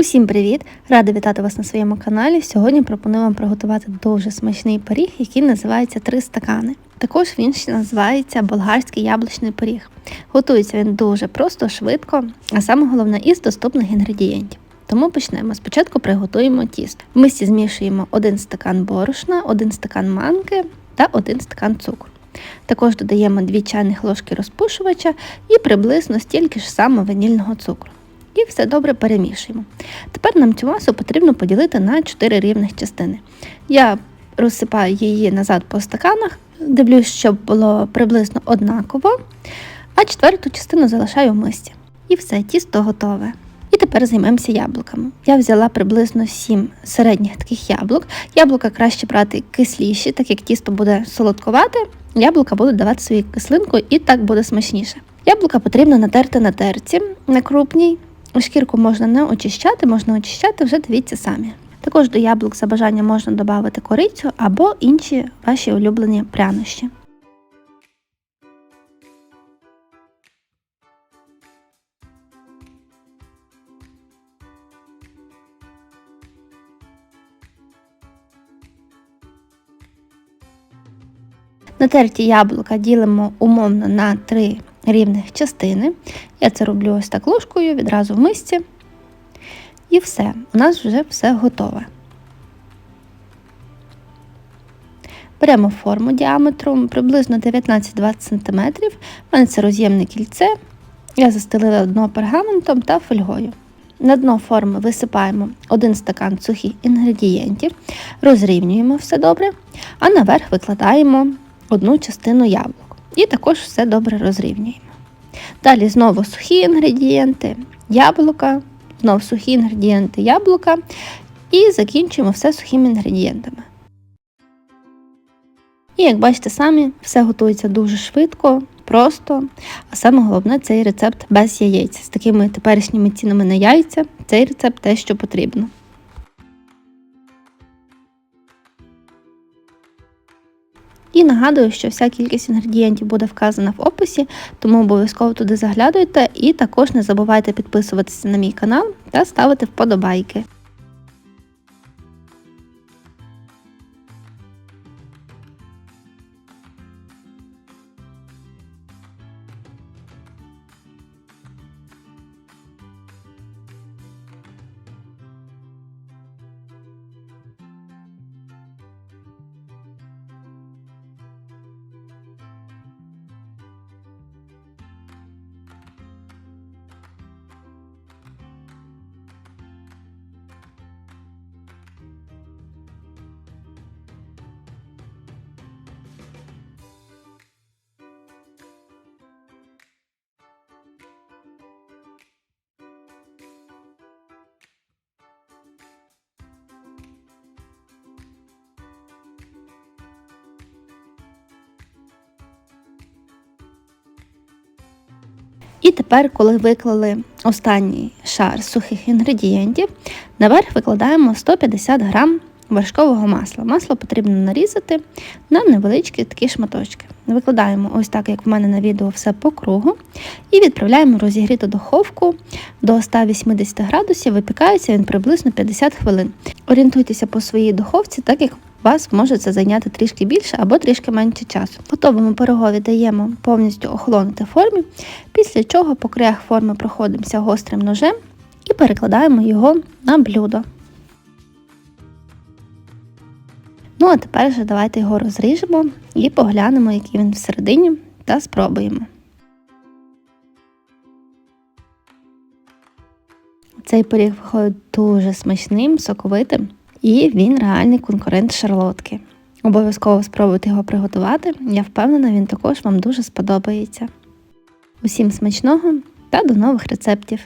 Усім привіт! Рада вітати вас на своєму каналі. Сьогодні пропоную вам приготувати дуже смачний пиріг, який називається три стакани. Також він ще називається болгарський яблучний пиріг. Готується він дуже просто, швидко, а саме головне із доступних інгредієнтів. Тому почнемо. Спочатку приготуємо тісто. В мисці змішуємо 1 стакан борошна, 1 стакан манки та 1 стакан цукру. Також додаємо 2 чайних ложки розпушувача і приблизно стільки ж саме ванільного цукру. І все добре перемішуємо. Тепер нам цю масу потрібно поділити на 4 рівних частини. Я розсипаю її назад по стаканах, дивлюсь, щоб було приблизно однаково, а четверту частину залишаю в мисці. І все, тісто готове. І тепер займемося яблуками. Я взяла приблизно 7 середніх таких яблук. Яблука краще брати кисліші, так як тісто буде солодкувате, яблука будуть давати свою кислинку і так буде смачніше. Яблука потрібно натерти на терці на крупній. Шкірку можна не очищати, можна очищати, вже дивіться самі. Також до яблук за бажанням можна додати корицю або інші ваші улюблені прянощі. Натерті яблука ділимо умовно на три рівних частини. Я це роблю ось так ложкою, відразу в мисці. І все, у нас вже все готове. Беремо форму діаметром приблизно 19-20 см. У мене це роз'ємне кільце. Я застелила дно пергаментом та фольгою. На дно форми висипаємо 1 стакан сухих інгредієнтів, розрівнюємо все добре, а наверх викладаємо одну частину яблук. І також все добре розрівнюємо. Далі знову сухі інгредієнти, яблука, знову сухі інгредієнти яблука і закінчуємо все сухими інгредієнтами. І як бачите самі, все готується дуже швидко, просто, а саме головне цей рецепт без яєць. З такими теперішніми цінами на яйця цей рецепт те, що потрібно. І нагадую, що вся кількість інгредієнтів буде вказана в описі, тому обов'язково туди заглядуйте і також не забувайте підписуватися на мій канал та ставити вподобайки. І тепер, коли виклали останній шар сухих інгредієнтів, наверх викладаємо 150 грам вершкового масла. Масло потрібно нарізати на невеличкі такі шматочки. Викладаємо ось так, як в мене на відео, все по кругу, і відправляємо розігріту духовку до 180 градусів, випікається він приблизно 50 хвилин. Орієнтуйтеся по своїй духовці, так як вас може це зайняти трішки більше або трішки менше часу. Готовому пирогові даємо повністю охолонути формі, після чого по краях форми проходимося гострим ножем і перекладаємо його на блюдо. Ну, а тепер вже давайте його розріжемо і поглянемо, який він всередині, та спробуємо. Цей пиріг виходить дуже смачним, соковитим. І він реальний конкурент шарлотки. Обов'язково спробуйте його приготувати. Я впевнена, він також вам дуже сподобається. Усім смачного та до нових рецептів!